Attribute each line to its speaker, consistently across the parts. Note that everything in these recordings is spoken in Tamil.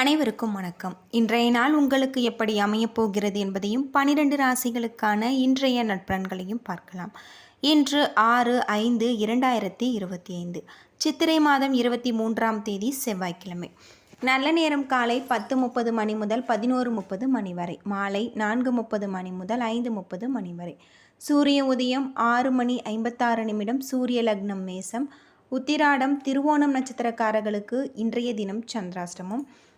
Speaker 1: அனைவருக்கும் வணக்கம். இன்றைய நாள் உங்களுக்கு எப்படி அமையப் போகிறது என்பதையும் பனிரெண்டு ராசிகளுக்கான இன்றைய நட்பலன்களையும் பார்க்கலாம். இன்று ஆறு ஐந்து இரண்டாயிரத்தி இருபத்தி ஐந்து சித்திரை மாதம் இருபத்தி மூன்றாம் தேதி செவ்வாய்க்கிழமை. நல்ல நேரம் காலை பத்து முப்பது மணி முதல் பதினோரு முப்பது மணி வரை. மாலை நான்கு முப்பது மணி முதல் ஐந்து முப்பது மணி வரை. சூரிய உதயம் ஆறு மணி ஐம்பத்தாறு நிமிடம். சூரிய லக்னம் மேசம். உத்திராடம் திருவோணம் நட்சத்திரக்காரர்களுக்கு இன்றைய தினம் சந்திராஷ்டமம்.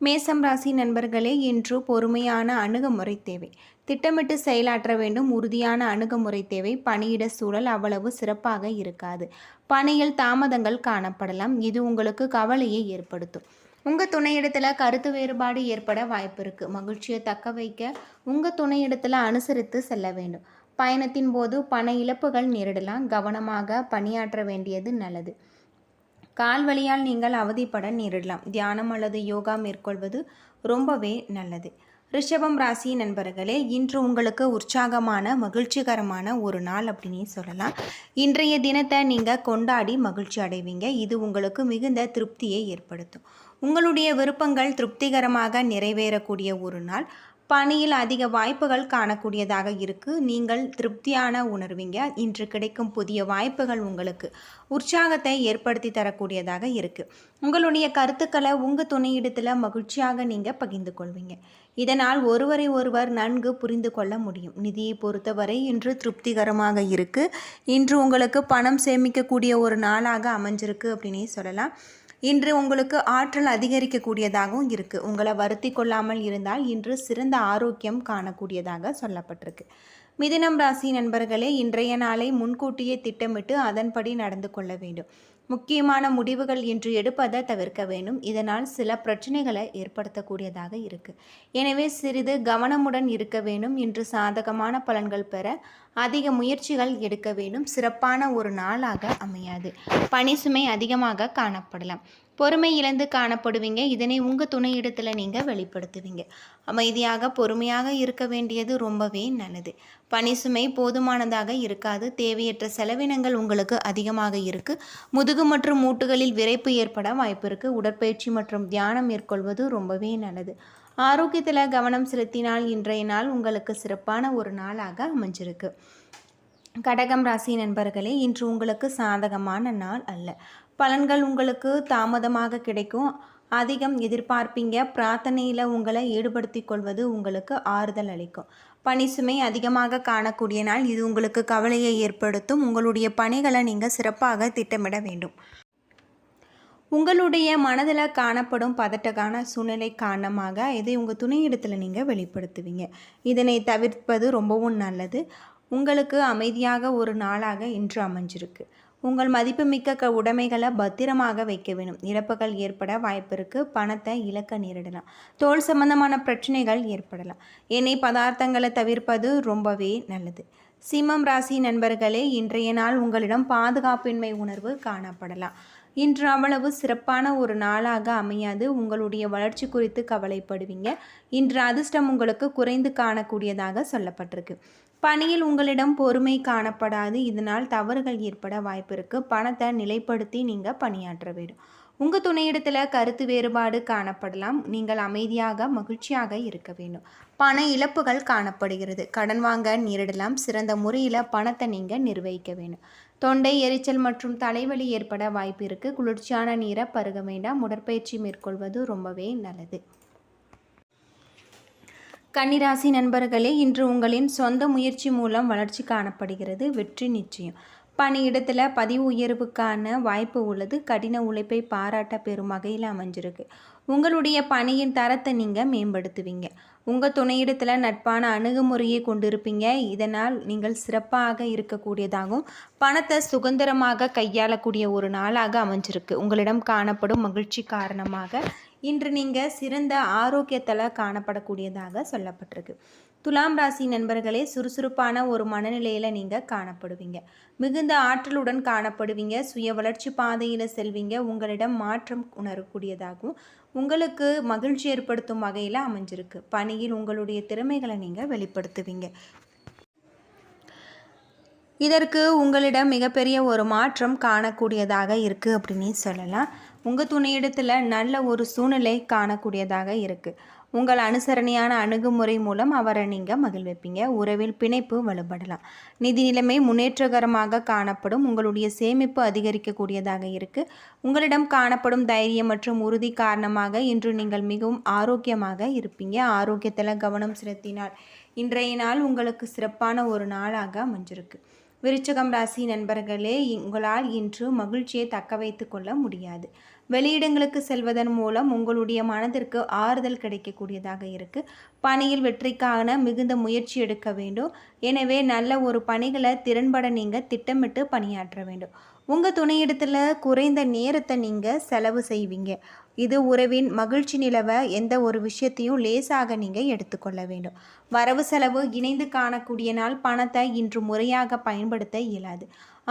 Speaker 1: மேசம் ராசி நண்பர்களே இன்று பொறுமையான அணுகுமுறை தேவை. திட்டமிட்டு செயலாற்ற வேண்டும். உறுதியான அணுகுமுறை தேவை. பணியிட சூழல் அவ்வளவு சிறப்பாக இருக்காது. பணியில் தாமதங்கள் காணப்படலாம். இது உங்களுக்கு கவலையை ஏற்படுத்தும். உங்கள் துணையிடத்தில் கருத்து வேறுபாடு ஏற்பட வாய்ப்பு இருக்குது மகிழ்ச்சியை தக்க வைக்க உங்கள் துணையிடத்தில் அனுசரித்து செல்ல வேண்டும். பயணத்தின் போது பண இழப்புகள் நேரிடலாம். கவனமாக பணியாற்ற வேண்டியது நல்லது. கால் வலியால் நீங்கள் அவதிப்பட நேரிடலாம். தியானம் அல்லது யோகா மேற்கொள்வது ரொம்பவே நல்லது. ரிஷபம் ராசி நண்பர்களே இன்று உங்களுக்கு உற்சாகமான மகிழ்ச்சிகரமான ஒரு நாள் அப்படின்னே சொல்லலாம். இன்றைய தினத்தை நீங்கள் கொண்டாடி மகிழ்ச்சி அடைவீங்க. இது உங்களுக்கு மிகுந்த திருப்தியை ஏற்படுத்தும். உங்களுடைய விருப்பங்கள் திருப்திகரமாக நிறைவேறக்கூடிய ஒரு நாள். பணியில் அதிக வாய்ப்புகள் காணக்கூடியதாக இருக்குது நீங்கள் திருப்தியான உணர்வீங்க. இன்று கிடைக்கும் புதிய வாய்ப்புகள் உங்களுக்கு உற்சாகத்தை ஏற்படுத்தி தரக்கூடியதாக இருக்குது உங்களுடைய கருத்துக்களை உங்கள் துணையிடத்தில் மகிழ்ச்சியாக நீங்கள் பகிர்ந்து கொள்வீங்க. இதனால் ஒருவரை ஒருவர் நன்கு புரிந்து கொள்ள முடியும். நிதியை பொறுத்தவரை இன்று திருப்திகரமாக இருக்குது இன்று உங்களுக்கு பணம் சேமிக்கக்கூடிய ஒரு நாளாக அமைஞ்சிருக்கு அப்படின்னே சொல்லலாம். இன்று உங்களுக்கு ஆற்றல் அதிகரிக்கக்கூடியதாகவும் இருக்குது உங்களை வருத்தி கொள்ளாமல் இருந்தால் இன்று சிறந்த ஆரோக்கியம் காணக்கூடியதாக சொல்லப்பட்டிருக்கு. மிதினம் ராசி நண்பர்களே இன்றைய நாளை முன்கூட்டியே திட்டமிட்டு அதன்படி நடந்து கொள்ள வேண்டும். முக்கியமான முடிவுகள் இன்று எடுப்பதை தவிர்க்க வேண்டும். இதனால் சில பிரச்சனைகளை ஏற்படுத்தக்கூடியதாக இருக்கு. எனவே சிறிது கவனமுடன் இருக்க வேண்டும். இன்று சாதகமான பலன்கள் பெற அதிக முயற்சிகள் எடுக்க வேண்டும். சிறப்பான ஒரு நாளாக அமையாது. பணி சுமை அதிகமாக காணப்படலாம். பொறுமை இழந்து காணப்படுவீங்க. இதனை உங்கள் துணையிடத்தில் நீங்கள் வெளிப்படுத்துவீங்க. அமைதியாக பொறுமையாக இருக்க வேண்டியது ரொம்பவே நல்லது. பணி சுமை போதுமானதாக இருக்காது. தேவையற்ற செலவினங்கள் உங்களுக்கு அதிகமாக இருக்குது முதுகு மற்றும் மூட்டுகளில் விரைப்பு ஏற்பட வாய்ப்பு இருக்குது உடற்பயிற்சி மற்றும் தியானம் மேற்கொள்வது ரொம்பவே நல்லது. ஆரோக்கியத்தில் கவனம் செலுத்தினால் இன்றைய நாள் உங்களுக்கு சிறப்பான ஒரு நாளாக அமைஞ்சிருக்கு. கடகம் ராசி நண்பர்களே இன்று உங்களுக்கு சாதகமான நாள் அல்ல. பலன்கள் உங்களுக்கு தாமதமாக கிடைக்கும். அதிகம் எதிர்பார்ப்பீங்க. பிரார்த்தனையில் உங்களை ஈடுபடுத்தி கொள்வது உங்களுக்கு ஆறுதல் அளிக்கும். பணி சுமை அதிகமாக காணக்கூடிய நாள். இது உங்களுக்கு கவலையை ஏற்படுத்தும். உங்களுடைய பணிகளை நீங்கள் சிறப்பாக திட்டமிட வேண்டும். உங்களுடைய மனதில் காணப்படும் பதட்டக்கான சூழ்நிலை காரணமாக இதை உங்கள் துணையிடத்தில் நீங்கள் வெளிப்படுத்துவீங்க. இதனை தவிர்ப்பது ரொம்பவும் நல்லது. உங்களுக்கு அமைதியாக ஒரு நாளாக இன்று அமைஞ்சிருக்கு. உங்கள் மதிப்புமிக்க க உடைமைகளை பத்திரமாக வைக்க வேணும் இழப்புகள் ஏற்பட வாய்ப்பிருக்கு. பணத்தை இழக்க நேரிடலாம். தோல் சம்பந்தமான பிரச்சனைகள் ஏற்படலாம். எண்ணெய் பதார்த்தங்களை தவிர்ப்பது ரொம்பவே நல்லது. சிம்மம் ராசி நண்பர்களே இன்றைய நாள் உங்களிடம் பாதுகாப்பின்மை உணர்வு காணப்படலாம். இன்று அவ்வளவு சிறப்பான ஒரு நாளாக அமையாது. உங்களுடைய வளர்ச்சி குறித்து கவலைப்படுவீங்க. இன்று அதிர்ஷ்டம் உங்களுக்கு குறைந்து காணக்கூடியதாக சொல்லப்பட்டிருக்கு. பணியில் உங்களிடம் பொறுமை காணப்படாது. இதனால் தவறுகள் ஏற்பட வாய்ப்பு இருக்குது பணத்தை நிலைப்படுத்தி நீங்கள் பணியாற்ற வேண்டும். உங்கள் துணையிடத்தில் கருத்து வேறுபாடு காணப்படலாம். நீங்கள் அமைதியாக மகிழ்ச்சியாக இருக்க வேண்டும். பண இழப்புகள் காணப்படுகிறது. கடன் வாங்க நேரிடலாம். சிறந்த முறையில் பணத்தை நீங்கள் நிர்வகிக்க வேண்டும். தொண்டை எரிச்சல் மற்றும் தலைவலி ஏற்பட வாய்ப்பு இருக்குது குளிர்ச்சியான நீரை பருக வேண்டாம். உடற்பயிற்சி மேற்கொள்வது ரொம்பவே நல்லது. கன்னிராசி நண்பர்களே இன்று உங்களின் சொந்த முயற்சி மூலம் வளர்ச்சி காணப்படுகிறது. வெற்றி நிச்சயம். பணியிடத்தில் பதிவு உயர்வுக்கான வாய்ப்பு உள்ளது. கடின உழைப்பை பாராட்ட பெறும் வகையில் அமைஞ்சிருக்கு. உங்களுடைய பணியின் தரத்தை நீங்கள் மேம்படுத்துவீங்க. உங்கள் துணையிடத்தில் நட்பான அணுகுமுறையை கொண்டிருப்பீங்க. இதனால் நீங்கள் சிறப்பாக இருக்கக்கூடியதாகவும் பணத்தை சுதந்திரமாக கையாளக்கூடிய ஒரு நாளாக அமைஞ்சிருக்கு. உங்களிடம் காணப்படும் மகிழ்ச்சி காரணமாக இன்று நீங்கள் சிறந்த ஆரோக்கியத்தில் காணப்படக்கூடியதாக சொல்லப்பட்டிருக்கு. துலாம் ராசி நண்பர்களே சுறுசுறுப்பான ஒரு மனநிலையில் நீங்கள் காணப்படுவீங்க. மிகுந்த ஆற்றலுடன் காணப்படுவீங்க. சுய வளர்ச்சி பாதையில் செல்வீங்க. உங்களிடம் மாற்றம் உணரக்கூடியதாகவும் உங்களுக்கு மகிழ்ச்சி ஏற்படுத்தும் வகையில் அமைஞ்சிருக்கு. பணியில் உங்களுடைய திறமைகளை நீங்கள் வெளிப்படுத்துவீங்க. இதற்கு உங்களிடம் மிகப்பெரிய ஒரு மாற்றம் காணக்கூடியதாக இருக்குது அப்படின்னு சொல்லலாம். உங்கள் துணையிடத்தில் நல்ல ஒரு சூழ்நிலை காணக்கூடியதாக இருக்குது உங்கள் அனுசரணையான அணுகுமுறை மூலம் அவரை நீங்கள் மகிழ்விப்பீங்க. உறவில் பிணைப்பு வலுப்படலாம். நிதி நிலைமை முன்னேற்றகரமாக காணப்படும். உங்களுடைய சேமிப்பு அதிகரிக்கக்கூடியதாக இருக்குது உங்களிடம் காணப்படும் தைரியம் மற்றும் உறுதி காரணமாக இன்று நீங்கள் மிகவும் ஆரோக்கியமாக இருப்பீங்க. ஆரோக்கியத்தில் கவனம் செலுத்தினால் இன்றைய நாள் உங்களுக்கு சிறப்பான ஒரு நாளாக அமைஞ்சிருக்கு. விருச்சகம் ராசி நண்பர்களே உங்களால் இன்று மகிழ்ச்சியை தக்க வைத்து கொள்ள முடியாது. வெளியிடங்களுக்கு செல்வதன் மூலம் உங்களுடைய மனதிற்கு ஆறுதல் கிடைக்கக்கூடியதாக இருக்குது பணியில் வெற்றிக்கான மிகுந்த முயற்சி எடுக்க வேண்டும். எனவே நல்ல ஒரு பணிகளை திறன்பட நீங்கள் திட்டமிட்டு பணியாற்ற வேண்டும். உங்கள் துணையிடத்தில் குறைந்த நேரத்தை நீங்கள் செலவு செய்வீங்க. இது உறவின் மகிழ்ச்சி நிலவை எந்த ஒரு விஷயத்தையும் லேசாக நீங்கள் எடுத்துக்கொள்ள வேண்டும். வரவு செலவு இணைந்து காணக்கூடிய நாள் பணத்தை இன்று முறையாக பயன்படுத்த இயலாது.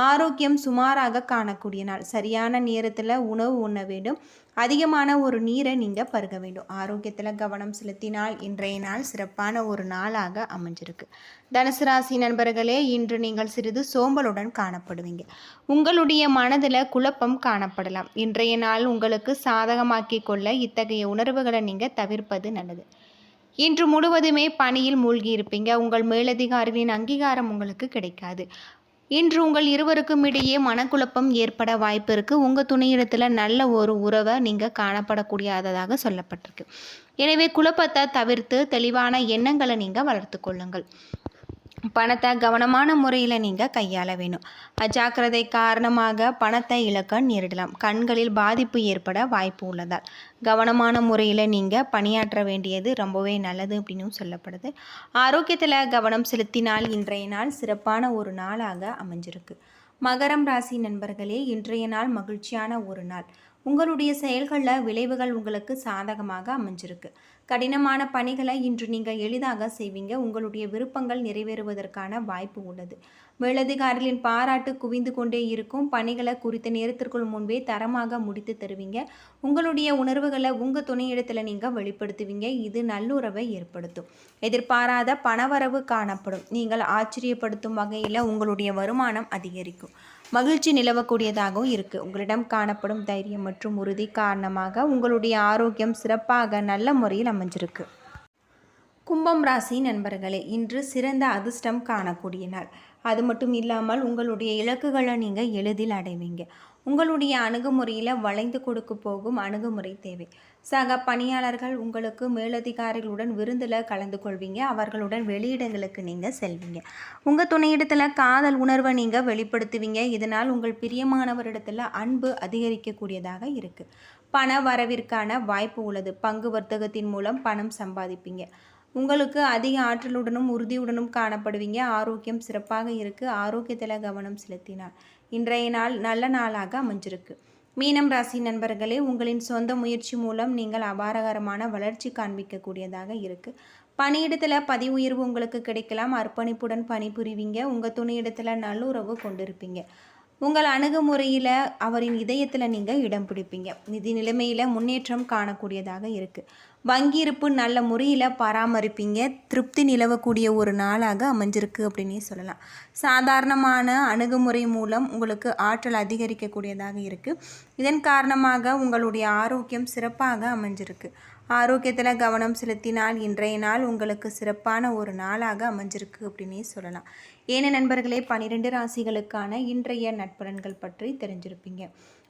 Speaker 1: ஆரோக்கியம் சுமாராக காணக்கூடிய நாள். சரியான நேரத்தில் உணவு உண்ண வேண்டும். அதிகமான ஒரு நீரை நீங்கள் பருக வேண்டும். ஆரோக்கியத்தில் கவனம் செலுத்தினால் இன்றைய நாள் சிறப்பான ஒரு நாளாக அமைஞ்சிருக்கு. தனுசு ராசி நண்பர்களே இன்று நீங்கள் சிறிது சோம்பலுடன் காணப்படுவீங்க. உங்களுடைய மனதில் குழப்பம் காணப்படலாம். இன்றைய நாள் உங்களுக்கு சாதகமாக்கி கொள்ள இத்தகைய உணர்வுகளை நீங்கள் தவிர்ப்பது நல்லது. இன்று முழுவதுமே பணியில் மூழ்கி இருப்பீங்க. உங்கள் மேலதிகாரிகளின் அங்கீகாரம் உங்களுக்கு கிடைக்காது. இன்று உங்கள் இருவருக்கும் இடையே மனக்குழப்பம் ஏற்பட வாய்ப்பு இருக்குது உங்கள் துணையிடத்தில் நல்ல ஒரு உறவை நீங்கள் காணப்படக்கூடியதாக சொல்லப்பட்டிருக்கு. எனவே குழப்பத்தை தவிர்த்து தெளிவான எண்ணங்களை நீங்கள் வளர்த்து கொள்ளுங்கள். பணத்தை கவனமான முறையில் நீங்கள் கையாள வேணும். அஜாக்கிரதை காரணமாக பணத்தை இழக்க நேரிடலாம். கண்களில் பாதிப்பு ஏற்பட வாய்ப்பு உள்ளதால். கவனமான முறையில் நீங்கள் பணியாற்ற வேண்டியது ரொம்பவே நல்லது அப்படின்னு சொல்லப்படுது. ஆரோக்கியத்தில் கவனம் செலுத்தினால் இன்றைய நாள் சிறப்பான ஒரு நாளாக அமைஞ்சிருக்கு. மகரம் ராசி நண்பர்களே இன்றைய நாள் மகிழ்ச்சியான ஒரு நாள். உங்களுடைய செயல்களில் விளைவுகள் உங்களுக்கு சாதகமாக அமைஞ்சிருக்கு. கடினமான பணிகளை இன்று நீங்கள் எளிதாக செய்வீங்க. உங்களுடைய விருப்பங்கள் நிறைவேறுவதற்கான வாய்ப்பு உள்ளது. மேலதிகாரிகளின் பாராட்டு குவிந்து கொண்டே இருக்கும். பணிகளை குறித்த நேரத்திற்குள் முன்பே தரமாக முடித்து தருவீங்க. உங்களுடைய உணர்வுகளை உங்கள் துணையிடத்தில் நீங்கள் வெளிப்படுத்துவீங்க. இது நல்லுறவை ஏற்படுத்தும். எதிர்பாராத பணவரவு காணப்படும். நீங்கள் ஆச்சரியப்படுத்தும் வகையில் உங்களுடைய வருமானம் அதிகரிக்கும். மகிழ்ச்சி நிலவக்கூடியதாகவும் இருக்குது உங்களிடம் காணப்படும் தைரியம் மற்றும் உறுதி காரணமாக உங்களுடைய ஆரோக்கியம் சிறப்பாக நல்ல முறையில் அமைஞ்சிருக்கு. கும்பம் ராசி நண்பர்களே இன்று சிறந்த அதிர்ஷ்டம் காணக்கூடிய நாள் அது மட்டும் இல்லாமல் உங்களுடைய இலக்குகளை நீங்கள் எளிதில் அடைவீங்க. உங்களுடைய அணுகுமுறையில் வளைந்து கொடுக்க போகும் அணுகுமுறை தேவை. சக பணியாளர்கள் உங்களுக்கு மேலதிகாரிகளுடன் விருந்தில் கலந்து கொள்வீங்க. அவர்களுடன் வெளியிடங்களுக்கு நீங்கள் செல்வீங்க. உங்கள் துணையிடத்தில் காதல் உணர்வை நீங்கள் வெளிப்படுத்துவீங்க. இதனால் உங்கள் பிரியமானவரிடத்தில் அன்பு அதிகரிக்கக்கூடியதாக இருக்குது பண வரவிற்கான வாய்ப்பு உள்ளது. பங்கு வர்த்தகத்தின் மூலம் பணம் சம்பாதிப்பீங்க. உங்களுக்கு அதிக ஆற்றலுடனும் உறுதியுடனும் காணப்படுவீங்க. ஆரோக்கியம் சிறப்பாக இருக்குது ஆரோக்கியத்தில் கவனம் செலுத்தினார் இன்றைய நாள் நல்ல நாளாக அமைஞ்சிருக்கு. மீனம் ராசி நண்பர்களே உங்களின் சொந்த முயற்சி மூலம் நீங்கள் அபாரகரமான வளர்ச்சி காண்பிக்கக்கூடியதாக இருக்குது பணியிடத்தில் பதி உயர்வு உங்களுக்கு கிடைக்கலாம். அர்ப்பணிப்புடன் பணிபுரிவீங்க. உங்கள் துணையிடத்தில் நல்லுறவு கொண்டிருப்பீங்க. உங்கள் அணுகுமுறையில் அவரின் இதயத்தில் நீங்கள் இடம் பிடிப்பீங்க. நிதி நிலைமையில் முன்னேற்றம் காணக்கூடியதாக இருக்குது வங்கி இருப்பு நல்ல முறையில் பராமரிப்பீங்க. திருப்தி நிலவக்கூடிய ஒரு நாளாக அமைஞ்சிருக்கு அப்படின்னே சொல்லலாம். சாதாரணமான அணுகுமுறை மூலம் உங்களுக்கு ஆற்றல் அதிகரிக்கக்கூடியதாக இருக்குது இதன் காரணமாக உங்களுடைய ஆரோக்கியம் சிறப்பாக அமைஞ்சிருக்கு. ஆரோக்கியத்தில் கவனம் செலுத்தினால் இன்றைய நாள் உங்களுக்கு சிறப்பான ஒரு நாளாக அமைஞ்சிருக்கு அப்படின்னே சொல்லலாம். ஏன நண்பர்களே பன்னிரெண்டு ராசிகளுக்கான இன்றைய நட்பலன்கள் பற்றி தெரிஞ்சிருப்பீங்க.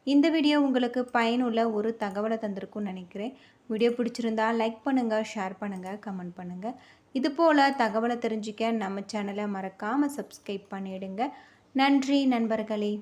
Speaker 1: இந்த வீடியோ உங்களுக்கு பயனுள்ள ஒரு தகவலை தந்திருக்கும்னு நினைக்கிறேன். வீடியோ பிடிச்சிருந்தா லைக் பண்ணுங்கள் ஷேர் பண்ணுங்கள் கமெண்ட் பண்ணுங்கள் இது போல் தகவலை தெரிஞ்சிக்க நம்ம சேனலை மறக்காமல் சப்ஸ்கிரைப் பண்ணிவிடுங்க நன்றி நண்பர்களே.